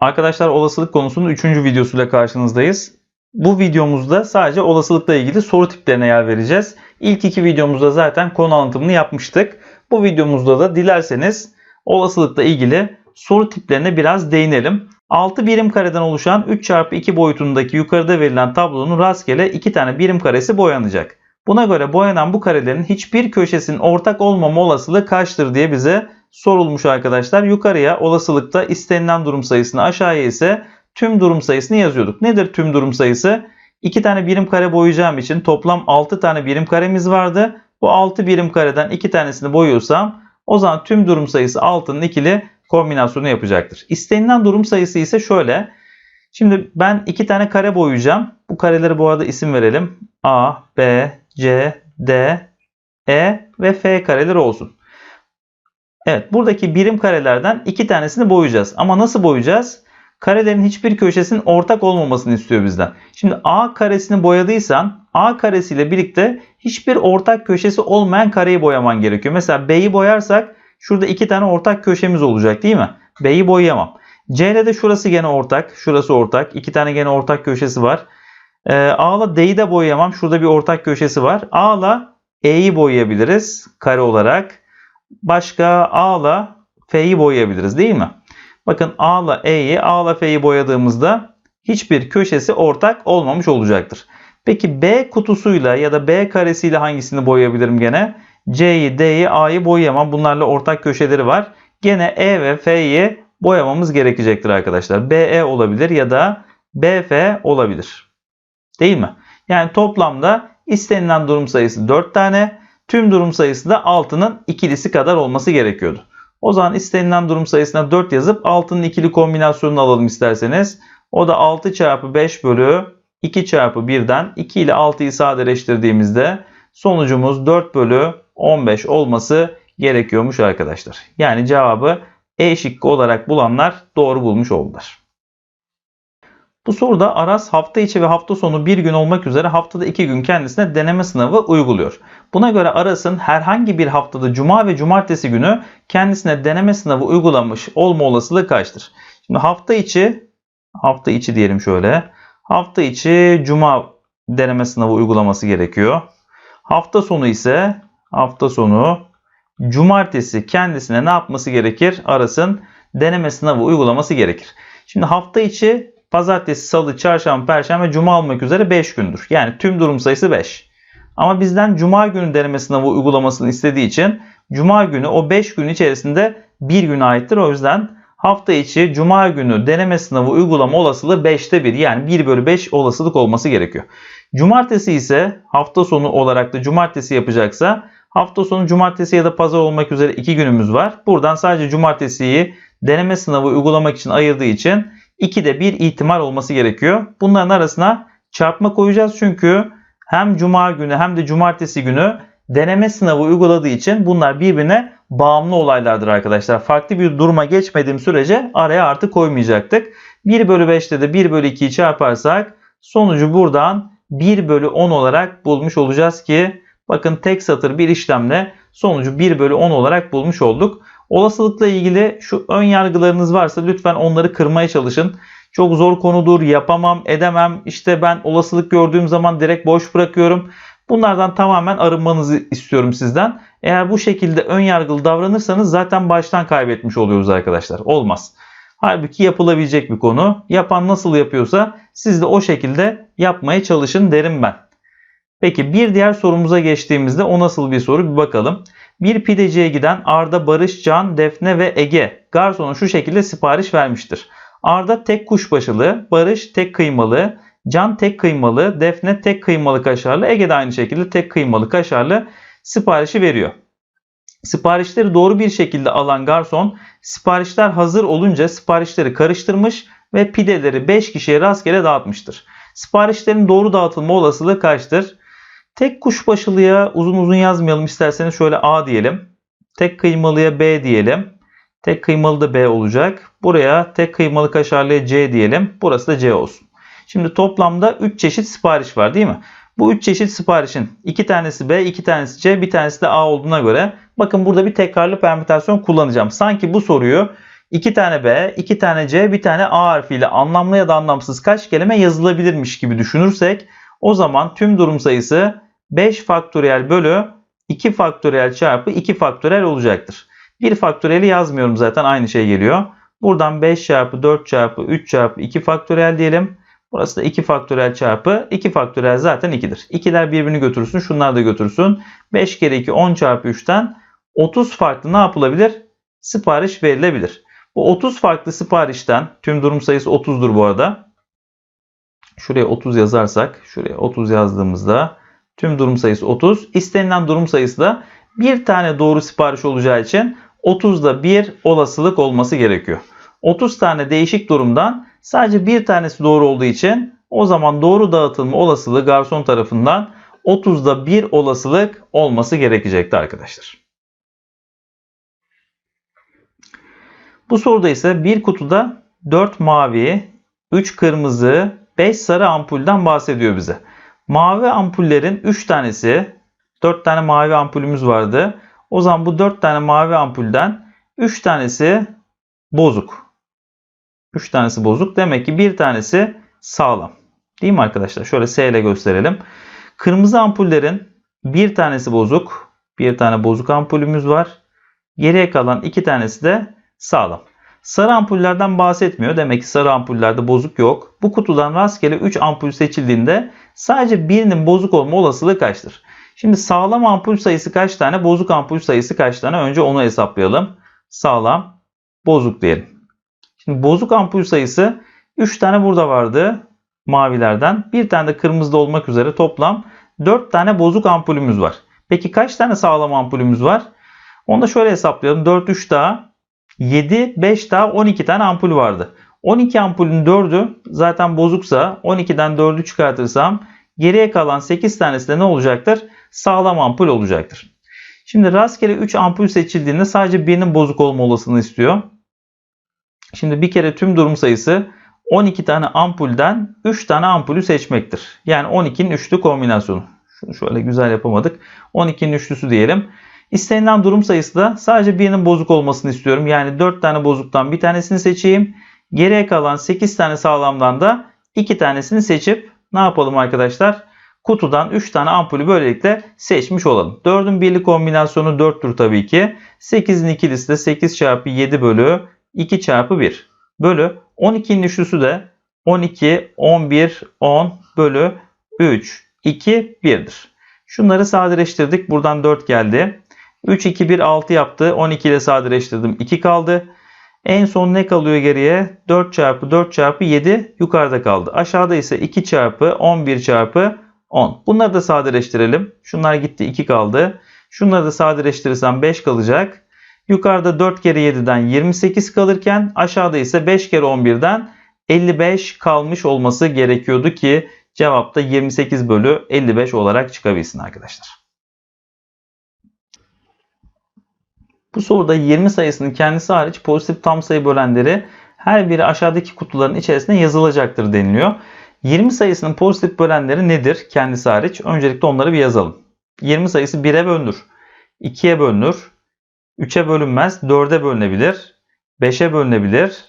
Arkadaşlar olasılık konusunun 3. videosuyla karşınızdayız. Bu videomuzda sadece olasılıkla ilgili soru tiplerine yer vereceğiz. İlk iki videomuzda zaten konu anlatımını yapmıştık. Bu videomuzda da dilerseniz olasılıkla ilgili soru tiplerine biraz değinelim. 6 birim kareden oluşan 3x2 boyutundaki yukarıda verilen tablonun rastgele 2 tane birim karesi boyanacak. Buna göre boyanan bu karelerin hiçbir köşesinin ortak olmama olasılığı kaçtır diye bize sorulmuş arkadaşlar. Yukarıya olasılıkta istenilen durum sayısını aşağıya ise tüm durum sayısını yazıyorduk. Nedir tüm durum sayısı? 2 tane birim kare boyayacağım için toplam 6 tane birim karemiz vardı. Bu 6 birim kareden 2 tanesini boyuyorsam o zaman tüm durum sayısı 6'nın ikili kombinasyonu yapacaktır. İstenilen durum sayısı ise şöyle. Şimdi ben 2 tane kare boyayacağım. Bu kareleri bu arada isim verelim. A, B, C, D, E ve F kareleri olsun. Evet buradaki birim karelerden iki tanesini boyayacağız. Ama nasıl boyayacağız? Karelerin hiçbir köşesinin ortak olmamasını istiyor bizden. Şimdi A karesini boyadıysan A karesiyle birlikte hiçbir ortak köşesi olmayan kareyi boyaman gerekiyor. Mesela B'yi boyarsak şurada iki tane ortak köşemiz olacak değil mi? B'yi boyayamam. C'de de şurası gene ortak. Şurası ortak. İki tane gene ortak köşesi var. Ee, A'la D'yi de boyayamam. Şurada bir ortak köşesi var. A'la E'yi boyayabiliriz kare olarak. Başka A'la F'yi boyayabiliriz değil mi? Bakın A'la E'yi, A'la F'yi boyadığımızda hiçbir köşesi ortak olmamış olacaktır. Peki B kutusuyla ya da B karesiyle hangisini boyayabilirim gene? C'yi, D'yi, A'yı boyayamam. Bunlarla ortak köşeleri var. Gene E ve F'yi boyamamız gerekecektir arkadaşlar. BE olabilir ya da BF olabilir. Değil mi? Yani toplamda istenilen durum sayısı 4 tane. Tüm durum sayısı da 6'nın ikilisi kadar olması gerekiyordu. O zaman istenilen durum sayısına 4 yazıp 6'nın ikili kombinasyonunu alalım isterseniz. O da 6 çarpı 5 bölü 2 çarpı 1'den 2 ile 6'yı sadeleştirdiğimizde sonucumuz 4 bölü 15 olması gerekiyormuş arkadaşlar. Yani cevabı E şıkkı olarak bulanlar doğru bulmuş oldular. Bu soruda Aras hafta içi ve hafta sonu bir gün olmak üzere haftada iki gün kendisine deneme sınavı uyguluyor. Buna göre Aras'ın herhangi bir haftada cuma ve cumartesi günü kendisine deneme sınavı uygulamış olma olasılığı kaçtır? Şimdi hafta içi hafta içi diyelim şöyle. Hafta içi cuma deneme sınavı uygulaması gerekiyor. Hafta sonu ise hafta sonu cumartesi kendisine ne yapması gerekir? Aras'ın deneme sınavı uygulaması gerekir. Şimdi hafta içi pazartesi, salı, çarşamba, perşembe, cuma olmak üzere 5 gündür. Yani tüm durum sayısı 5. Ama bizden cuma günü deneme sınavı uygulamasını istediği için cuma günü o 5 gün içerisinde bir güne aittir. O yüzden hafta içi cuma günü deneme sınavı uygulama olasılığı 5'te 1 yani 1 bölü 5 olasılık olması gerekiyor. Cumartesi ise hafta sonu olarak da cumartesi yapacaksa hafta sonu cumartesi ya da pazar olmak üzere 2 günümüz var. Buradan sadece cumartesiyi deneme sınavı uygulamak için ayırdığı için 2'de bir ihtimal olması gerekiyor. Bunların arasına çarpma koyacağız çünkü hem cuma günü hem de cumartesi günü deneme sınavı uyguladığı için bunlar birbirine bağımlı olaylardır arkadaşlar. Farklı bir duruma geçmediğim sürece araya artı koymayacaktık. 1 bölü 5'te de 1 bölü 2'yi çarparsak sonucu buradan 1 bölü 10 olarak bulmuş olacağız ki bakın tek satır bir işlemle sonucu 1 bölü 10 olarak bulmuş olduk. Olasılıkla ilgili şu ön yargılarınız varsa lütfen onları kırmaya çalışın. Çok zor konudur, yapamam, edemem. İşte ben olasılık gördüğüm zaman direkt boş bırakıyorum. Bunlardan tamamen arınmanızı istiyorum sizden. Eğer bu şekilde ön yargılı davranırsanız zaten baştan kaybetmiş oluyoruz arkadaşlar. Olmaz. Halbuki yapılabilecek bir konu. Yapan nasıl yapıyorsa siz de o şekilde yapmaya çalışın derim ben. Peki bir diğer sorumuza geçtiğimizde o nasıl bir soru bir bakalım. Bir pideciye giden Arda, Barış, Can, Defne ve Ege garsona şu şekilde sipariş vermiştir. Arda tek kuşbaşılı, Barış tek kıymalı, Can tek kıymalı, Defne tek kıymalı kaşarlı, Ege de aynı şekilde tek kıymalı kaşarlı siparişi veriyor. Siparişleri doğru bir şekilde alan garson siparişler hazır olunca siparişleri karıştırmış ve pideleri 5 kişiye rastgele dağıtmıştır. Siparişlerin doğru dağıtılma olasılığı kaçtır? Tek kuşbaşılıya uzun uzun yazmayalım isterseniz şöyle A diyelim. Tek kıymalıya B diyelim. Tek kıymalı da B olacak. Buraya tek kıymalı kaşarlıya C diyelim. Burası da C olsun. Şimdi toplamda 3 çeşit sipariş var değil mi? Bu 3 çeşit siparişin 2 tanesi B, 2 tanesi C, bir tanesi de A olduğuna göre bakın burada bir tekrarlı permütasyon kullanacağım. Sanki bu soruyu 2 tane B, 2 tane C, bir tane A harfiyle anlamlı ya da anlamsız kaç kelime yazılabilirmiş gibi düşünürsek o zaman tüm durum sayısı 5 faktöriyel bölü 2 faktöriyel çarpı 2 faktöriyel olacaktır. 1 faktöriyeli yazmıyorum zaten aynı şey geliyor. Buradan 5 çarpı 4 çarpı 3 çarpı 2 faktöriyel diyelim. Burası da 2 faktöriyel çarpı 2 faktöriyel zaten 2'dir. 2'ler birbirini götürsün şunlar da götürsün. 5 kere 2 10 çarpı 3'ten 30 farklı ne yapılabilir? Sipariş verilebilir. Bu 30 farklı siparişten tüm durum sayısı 30'dur bu arada. Şuraya 30 yazarsak şuraya 30 yazdığımızda tüm durum sayısı 30. İstenilen durum sayısı da bir tane doğru sipariş olacağı için 30'da bir olasılık olması gerekiyor. 30 tane değişik durumdan sadece bir tanesi doğru olduğu için o zaman doğru dağıtılma olasılığı garson tarafından 30'da bir olasılık olması gerekecekti arkadaşlar. Bu soruda ise bir kutuda 4 mavi, 3 kırmızı, 5 sarı ampulden bahsediyor bize. Mavi ampullerin 3 tanesi, 4 tane mavi ampulümüz vardı. O zaman bu 4 tane mavi ampulden 3 tanesi bozuk. 3 tanesi bozuk. Demek ki bir tanesi sağlam. Değil mi arkadaşlar? Şöyle S ile gösterelim. Kırmızı ampullerin bir tanesi bozuk. Bir tane bozuk ampulümüz var. Geriye kalan iki tanesi de sağlam. Sarı ampullerden bahsetmiyor. Demek ki sarı ampullerde bozuk yok. Bu kutudan rastgele 3 ampul seçildiğinde sadece birinin bozuk olma olasılığı kaçtır? Şimdi sağlam ampul sayısı kaç tane? Bozuk ampul sayısı kaç tane? Önce onu hesaplayalım. Sağlam, bozuk diyelim. Şimdi bozuk ampul sayısı 3 tane burada vardı mavilerden. Bir tane de kırmızıda olmak üzere toplam 4 tane bozuk ampulümüz var. Peki kaç tane sağlam ampulümüz var? Onu da şöyle hesaplayalım. 4, 3 daha 7, 5 daha 12 tane ampul vardı. 12 ampulün 4'ü zaten bozuksa 12'den 4'ü çıkartırsam geriye kalan 8 tanesi de ne olacaktır? Sağlam ampul olacaktır. Şimdi rastgele 3 ampul seçildiğinde sadece birinin bozuk olma olasılığını istiyor. Şimdi bir kere tüm durum sayısı 12 tane ampulden 3 tane ampulü seçmektir. Yani 12'nin üçlü kombinasyonu. Şunu şöyle güzel yapamadık. 12'nin üçlüsü diyelim. İstenilen durum sayısı da sadece birinin bozuk olmasını istiyorum. Yani 4 tane bozuktan bir tanesini seçeyim. Geriye kalan 8 tane sağlamdan da 2 tanesini seçip ne yapalım arkadaşlar? Kutudan 3 tane ampulü böylelikle seçmiş olalım. 4'ün birli kombinasyonu 4'tür tabii ki. 8'in ikilisi de 8 çarpı 7 bölü 2 çarpı 1 bölü 12'nin üçlüsü de 12, 11, 10 bölü 3, 2, 1'dir. Şunları sadeleştirdik. Buradan 4 geldi. 3, 2, 1, 6 yaptı. 12 ile sadeleştirdim. 2 kaldı. En son ne kalıyor geriye? 4 çarpı 4 çarpı 7 yukarıda kaldı. Aşağıda ise 2 çarpı 11 çarpı 10. Bunları da sadeleştirelim. Şunlar gitti 2 kaldı. Şunları da sadeleştirirsem 5 kalacak. Yukarıda 4 kere 7'den 28 kalırken aşağıda ise 5 kere 11'den 55 kalmış olması gerekiyordu ki cevapta 28 bölü 55 olarak çıkabilsin arkadaşlar. Bu soruda 20 sayısının kendisi hariç pozitif tam sayı bölenleri her biri aşağıdaki kutuların içerisine yazılacaktır deniliyor. 20 sayısının pozitif bölenleri nedir kendisi hariç? Öncelikle onları bir yazalım. 20 sayısı 1'e bölünür, 2'ye bölünür, 3'e bölünmez, 4'e bölünebilir, 5'e bölünebilir,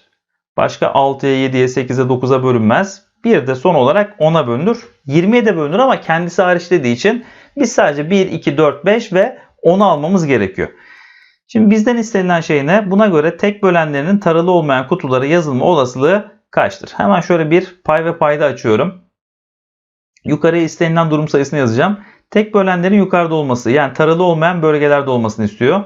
başka 6'ya, 7'ye, 8'e, 9'a bölünmez. Bir de son olarak 10'a bölünür. 20'ye de bölünür ama kendisi hariç dediği için biz sadece 1, 2, 4, 5 ve 10'u almamız gerekiyor. Şimdi bizden istenilen şey ne? Buna göre tek bölenlerinin taralı olmayan kutulara yazılma olasılığı kaçtır? Hemen şöyle bir pay ve payda açıyorum. Yukarıya istenilen durum sayısını yazacağım. Tek bölenlerin yukarıda olması yani taralı olmayan bölgelerde olmasını istiyor.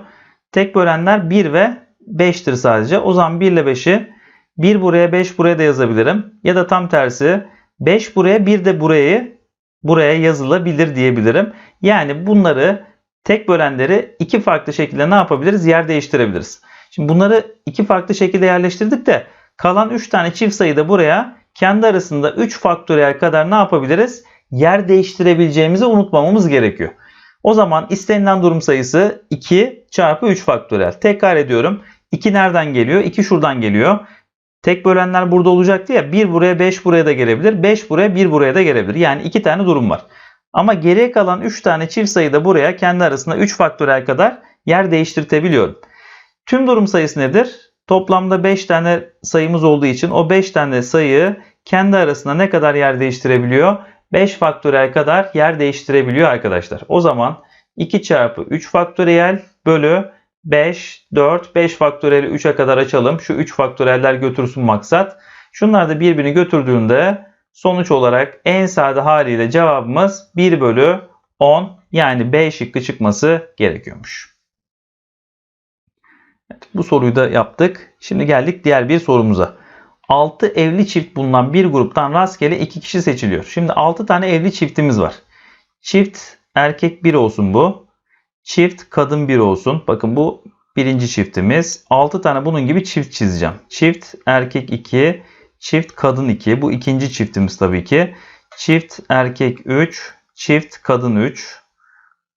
Tek bölenler 1 ve 5'tir sadece. O zaman 1 ile 5'i 1 buraya 5 buraya da yazabilirim. Ya da tam tersi 5 buraya 1 de burayı buraya yazılabilir diyebilirim. Yani bunları tek bölenleri iki farklı şekilde ne yapabiliriz? Yer değiştirebiliriz. Şimdi bunları iki farklı şekilde yerleştirdik de kalan 3 tane çift sayı da buraya kendi arasında 3 faktöriyel kadar ne yapabiliriz? Yer değiştirebileceğimizi unutmamamız gerekiyor. O zaman istenilen durum sayısı 2 çarpı 3 faktöriyel. Tekrar ediyorum. 2 nereden geliyor? 2 şuradan geliyor. Tek bölenler burada olacaktı ya. 1 buraya 5 buraya da gelebilir. 5 buraya 1 buraya da gelebilir. Yani 2 tane durum var. Ama geriye kalan 3 tane çift sayı da buraya kendi arasında 3 faktöriyel kadar yer değiştirtebiliyorum. Tüm durum sayısı nedir? Toplamda 5 tane sayımız olduğu için o 5 tane sayı kendi arasında ne kadar yer değiştirebiliyor? 5 faktöriyel kadar yer değiştirebiliyor arkadaşlar. O zaman 2 çarpı 3 faktöriyel bölü 5, 4, 5 faktöriyeli 3'e kadar açalım. Şu 3 faktöriyeller götürsün maksat. Şunlar da birbirini götürdüğünde sonuç olarak en sade haliyle cevabımız 1 bölü 10 yani B şıkkı çıkması gerekiyormuş. Evet, bu soruyu da yaptık. Şimdi geldik diğer bir sorumuza. 6 evli çift bulunan bir gruptan rastgele 2 kişi seçiliyor. Şimdi 6 tane evli çiftimiz var. Çift erkek 1 olsun bu. Çift kadın 1 olsun. Bakın bu birinci çiftimiz. 6 tane bunun gibi çift çizeceğim. Çift erkek 2, çift kadın 2. Bu ikinci çiftimiz tabii ki. Çift erkek 3, çift kadın 3.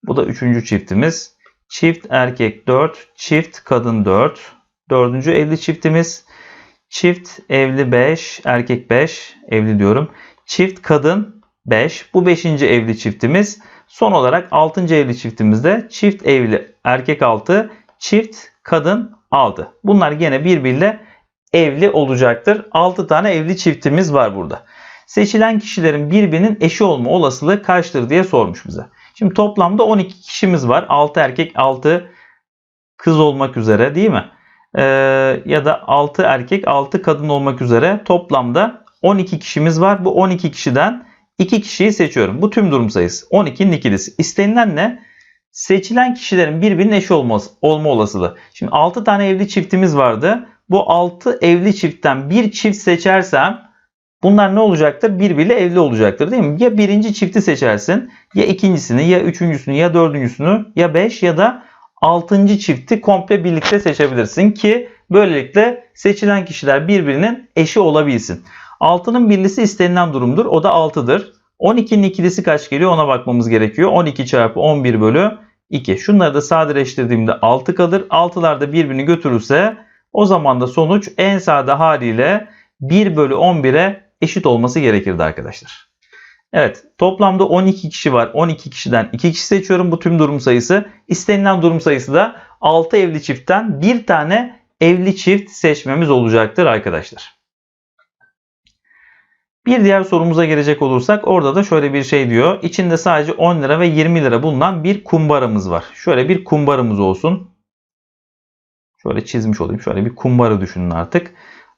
Bu da üçüncü çiftimiz. Çift erkek 4, çift kadın 4. Dördüncü evli çiftimiz. Çift evli 5, erkek 5, evli diyorum. Çift kadın 5. Bu 5. evli çiftimiz. Son olarak 6. evli çiftimizde çift evli erkek 6, çift kadın 6. Bunlar gene birbiriyle evli olacaktır. 6 tane evli çiftimiz var burada. Seçilen kişilerin birbirinin eşi olma olasılığı kaçtır diye sormuş bize. Şimdi toplamda 12 kişimiz var. 6 erkek 6 kız olmak üzere değil mi? Ee, ya da 6 erkek 6 kadın olmak üzere toplamda 12 kişimiz var. Bu 12 kişiden 2 kişiyi seçiyorum. Bu tüm durum sayısı. 12'nin ikilisi. İstenilen ne? Seçilen kişilerin birbirinin eşi olması, olma olasılığı. Şimdi 6 tane evli çiftimiz vardı. Bu 6 evli çiftten bir çift seçersem bunlar ne olacaktır? Birbiriyle evli olacaktır değil mi? Ya birinci çifti seçersin ya ikincisini ya üçüncüsünü ya dördüncüsünü ya beş ya da altıncı çifti komple birlikte seçebilirsin ki böylelikle seçilen kişiler birbirinin eşi olabilsin. 6'nın birlisi istenilen durumdur. O da 6'dır. 12'nin ikilisi kaç geliyor ona bakmamız gerekiyor. 12 çarpı 11 bölü 2. Şunları da sadeleştirdiğimde 6 kalır. 6'lar da birbirini götürürse o zaman da sonuç en sade haliyle 1 bölü 11'e eşit olması gerekirdi arkadaşlar. Evet toplamda 12 kişi var. 12 kişiden 2 kişi seçiyorum. Bu tüm durum sayısı. İstenilen durum sayısı da 6 evli çiftten bir tane evli çift seçmemiz olacaktır arkadaşlar. Bir diğer sorumuza gelecek olursak orada da şöyle bir şey diyor. İçinde sadece 10 lira ve 20 lira bulunan bir kumbaramız var. Şöyle bir kumbaramız olsun. Şöyle çizmiş olayım. Şöyle bir kumbara düşünün artık.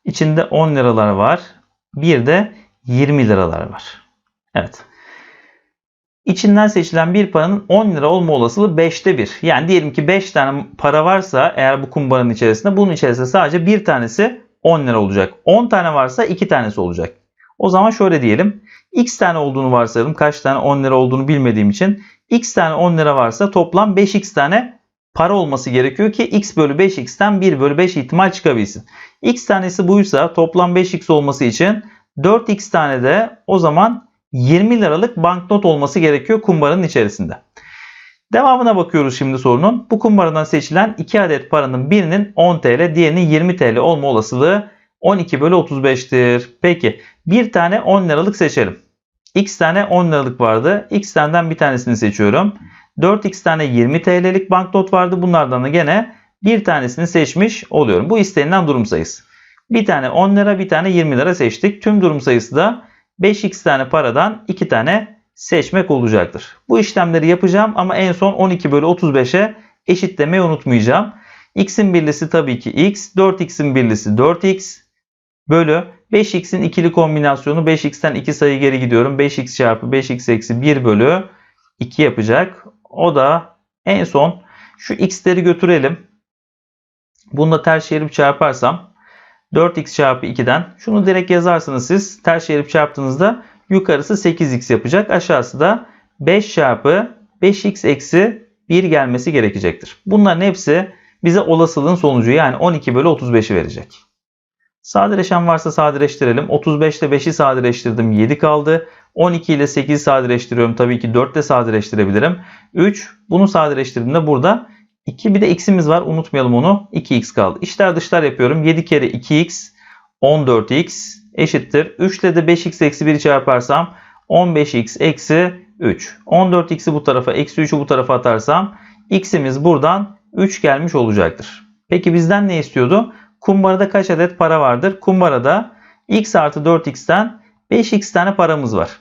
İçinde 10 liralar var. Bir de 20 liralar var. Evet. İçinden seçilen bir paranın 10 lira olma olasılığı 5'te 1. Yani diyelim ki 5 tane para varsa eğer bu kumbaranın içerisinde bunun içerisinde sadece bir tanesi 10 lira olacak. 10 tane varsa 2 tanesi olacak. O zaman şöyle diyelim. X tane olduğunu varsayalım. Kaç tane 10 lira olduğunu bilmediğim için. X tane 10 lira varsa toplam 5x tane para olması gerekiyor ki x bölü 5x'ten 1 bölü 5 ihtimal çıkabilsin. x tanesi buysa toplam 5x olması için 4x tane de o zaman 20 liralık banknot olması gerekiyor kumbaranın içerisinde. Devamına bakıyoruz şimdi sorunun. Bu kumbaradan seçilen 2 adet paranın birinin 10 TL, diğerinin 20 TL olma olasılığı 12 bölü 35'tir. Peki bir tane 10 liralık seçelim. X tane 10 liralık vardı. X taneden bir tanesini seçiyorum. 4x tane 20 TL'lik banknot vardı. Bunlardan da gene bir tanesini seçmiş oluyorum. Bu istenilen durum sayısı. Bir tane 10 lira bir tane 20 lira seçtik. Tüm durum sayısı da 5x tane paradan 2 tane seçmek olacaktır. Bu işlemleri yapacağım ama en son 12 bölü 35'e eşitlemeyi unutmayacağım. x'in birlisi tabii ki x. 4x'in birlisi 4x bölü 5x'in ikili kombinasyonu 5x'ten 2 sayı geri gidiyorum. 5x çarpı 5x eksi 1 bölü 2 yapacak. O da en son şu x'leri götürelim. Bunu da ters çevirip çarparsam 4x çarpı 2'den şunu direkt yazarsınız siz. Ters çevirip çarptığınızda yukarısı 8x yapacak. Aşağısı da 5 çarpı 5x eksi 1 gelmesi gerekecektir. Bunların hepsi bize olasılığın sonucu yani 12 bölü 35'i verecek. Sadeleşen varsa sadeleştirelim. 35 ile 5'i sadeleştirdim. 7 kaldı. 12 ile 8'i sadeleştiriyorum. Tabii ki 4 ile sadeleştirebilirim. 3. Bunu sadeleştirdiğimde burada 2 bir de x'imiz var. Unutmayalım onu. 2x kaldı. İşler dışlar yapıyorum. 7 kere 2x 14x eşittir. 3 ile de 5x eksi 1'i çarparsam 15x eksi 3. 14x'i bu tarafa eksi 3'ü bu tarafa atarsam x'imiz buradan 3 gelmiş olacaktır. Peki bizden ne istiyordu? kumbarada kaç adet para vardır? Kumbarada x artı 4x'ten 5x tane paramız var.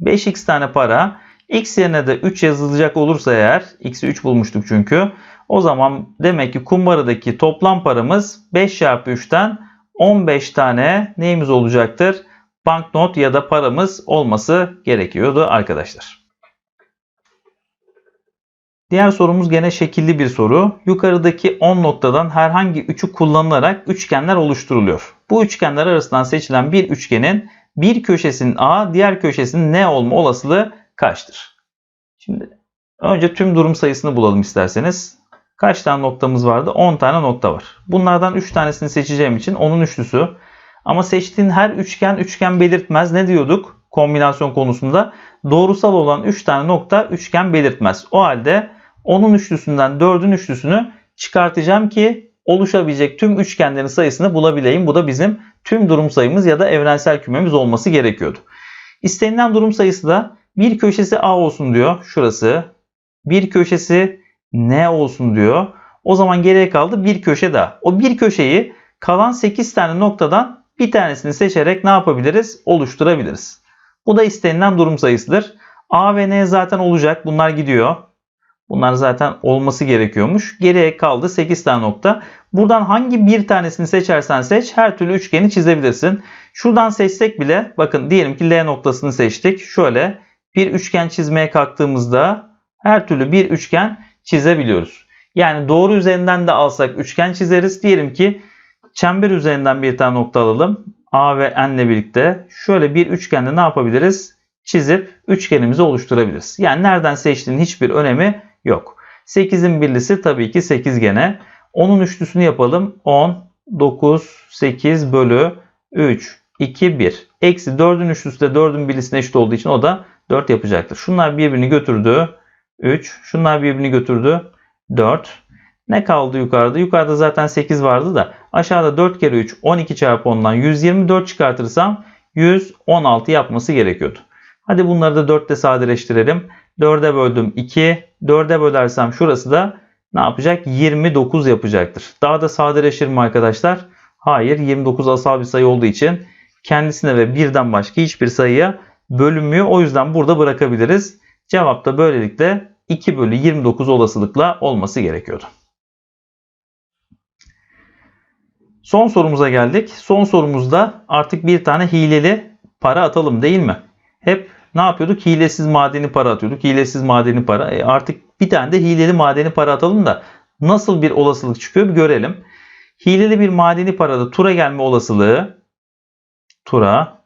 5x tane para. X yerine de 3 yazılacak olursa eğer, x'i 3 bulmuştuk çünkü. O zaman demek ki kumbaradaki toplam paramız 5 çarpı 3'ten 15 tane neyimiz olacaktır? Banknot ya da paramız olması gerekiyordu arkadaşlar. Diğer sorumuz gene şekilli bir soru. Yukarıdaki 10 noktadan herhangi 3'ü kullanılarak üçgenler oluşturuluyor. Bu üçgenler arasından seçilen bir üçgenin bir köşesinin A, diğer köşesinin N olma olasılığı kaçtır? Şimdi önce tüm durum sayısını bulalım isterseniz. Kaç tane noktamız vardı? 10 tane nokta var. Bunlardan 3 tanesini seçeceğim için onun üçlüsü. Ama seçtiğin her üçgen üçgen belirtmez. Ne diyorduk kombinasyon konusunda? Doğrusal olan 3 tane nokta üçgen belirtmez. O halde onun üçlüsünden 4'ün üçlüsünü çıkartacağım ki oluşabilecek tüm üçgenlerin sayısını bulabileyim. Bu da bizim tüm durum sayımız ya da evrensel kümemiz olması gerekiyordu. İstenilen durum sayısı da bir köşesi A olsun diyor. Şurası. Bir köşesi N olsun diyor. O zaman geriye kaldı bir köşe daha. O bir köşeyi kalan 8 tane noktadan bir tanesini seçerek ne yapabiliriz? Oluşturabiliriz. Bu da istenilen durum sayısıdır. A ve N zaten olacak. Bunlar gidiyor. Bunlar zaten olması gerekiyormuş. Geriye kaldı 8 tane nokta. Buradan hangi bir tanesini seçersen seç her türlü üçgeni çizebilirsin. Şuradan seçsek bile bakın diyelim ki L noktasını seçtik. Şöyle bir üçgen çizmeye kalktığımızda her türlü bir üçgen çizebiliyoruz. Yani doğru üzerinden de alsak üçgen çizeriz. Diyelim ki çember üzerinden bir tane nokta alalım. A ve N ile birlikte şöyle bir üçgende ne yapabiliriz? Çizip üçgenimizi oluşturabiliriz. Yani nereden seçtiğinin hiçbir önemi yok. 8'in birlisi tabii ki 8 gene. 10'un üçlüsünü yapalım. 10, 9, 8 bölü 3, 2, 1. Eksi 4'ün üçlüsü de 4'ün birlisine eşit olduğu için o da 4 yapacaktır. Şunlar birbirini götürdü. 3. Şunlar birbirini götürdü. 4. Ne kaldı yukarıda? Yukarıda zaten 8 vardı da aşağıda 4 kere 3 12 çarpı 10'dan 124 çıkartırsam 116 yapması gerekiyordu. Hadi bunları da 4 ile sadeleştirelim. 4'e böldüm 2. 4'e bölersem şurası da ne yapacak? 29 yapacaktır. Daha da sadeleşir mi arkadaşlar? Hayır. 29 asal bir sayı olduğu için kendisine ve birden başka hiçbir sayıya bölünmüyor. O yüzden burada bırakabiliriz. Cevap da böylelikle 2 bölü 29 olasılıkla olması gerekiyordu. Son sorumuza geldik. Son sorumuzda artık bir tane hileli para atalım değil mi? Hep ne yapıyorduk? Hilesiz madeni para atıyorduk. Hilesiz madeni para. E artık bir tane de hileli madeni para atalım da nasıl bir olasılık çıkıyor bir görelim. Hileli bir madeni parada tura gelme olasılığı tura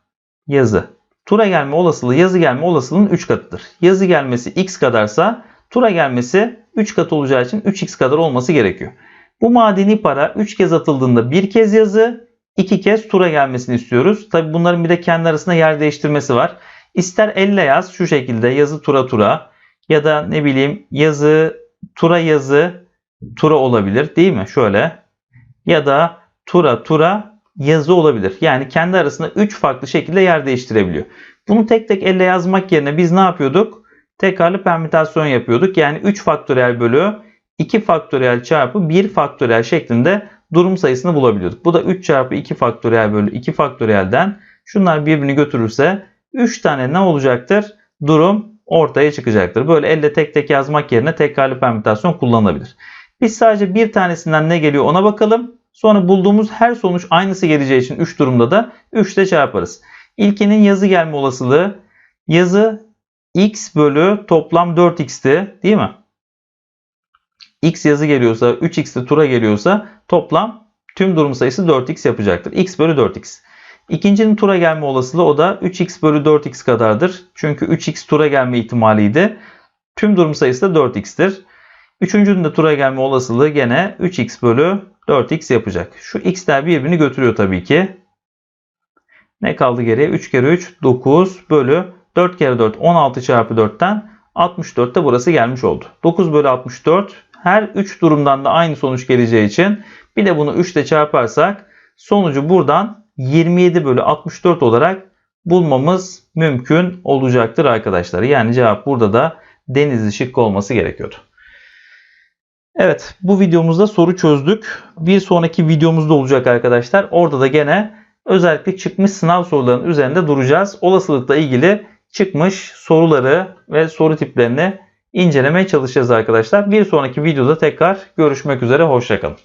yazı. Tura gelme olasılığı yazı gelme olasılığının 3 katıdır. Yazı gelmesi x kadarsa tura gelmesi 3 kat olacağı için 3x kadar olması gerekiyor. Bu madeni para 3 kez atıldığında bir kez yazı, 2 kez tura gelmesini istiyoruz. Tabi bunların bir de kendi arasında yer değiştirmesi var. İster elle yaz şu şekilde yazı tura tura ya da ne bileyim yazı tura yazı tura olabilir değil mi? Şöyle ya da tura tura yazı olabilir. Yani kendi arasında 3 farklı şekilde yer değiştirebiliyor. Bunu tek tek elle yazmak yerine biz ne yapıyorduk? Tekrarlı permütasyon yapıyorduk. Yani 3 faktöriyel bölü 2 faktöriyel çarpı 1 faktöriyel şeklinde durum sayısını bulabiliyorduk. Bu da 3 çarpı 2 faktöriyel bölü 2 faktöriyelden şunlar birbirini götürürse 3 tane ne olacaktır? Durum ortaya çıkacaktır. Böyle elle tek tek yazmak yerine tekrarlı permütasyon kullanılabilir. Biz sadece bir tanesinden ne geliyor ona bakalım. Sonra bulduğumuz her sonuç aynısı geleceği için 3 durumda da 3 ile çarparız. İlkinin yazı gelme olasılığı yazı x bölü toplam 4x'ti değil mi? x yazı geliyorsa 3x de tura geliyorsa toplam tüm durum sayısı 4x yapacaktır. x bölü 4x. İkincinin tura gelme olasılığı o da 3x bölü 4x kadardır. Çünkü 3x tura gelme ihtimaliydi. Tüm durum sayısı da 4x'tir. Üçüncünün de tura gelme olasılığı gene 3x bölü 4x yapacak. Şu x'ler birbirini götürüyor tabii ki. Ne kaldı geriye? 3 kere 3 9 bölü 4 kere 4 16 çarpı 4'ten 64 de burası gelmiş oldu. 9 bölü 64 her 3 durumdan da aynı sonuç geleceği için bir de bunu 3 ile çarparsak sonucu buradan 27 bölü 64 olarak bulmamız mümkün olacaktır arkadaşlar. Yani cevap burada da denizli şıkkı olması gerekiyordu. Evet bu videomuzda soru çözdük. Bir sonraki videomuzda olacak arkadaşlar. Orada da gene özellikle çıkmış sınav sorularının üzerinde duracağız. Olasılıkla ilgili çıkmış soruları ve soru tiplerini incelemeye çalışacağız arkadaşlar. Bir sonraki videoda tekrar görüşmek üzere. Hoşçakalın.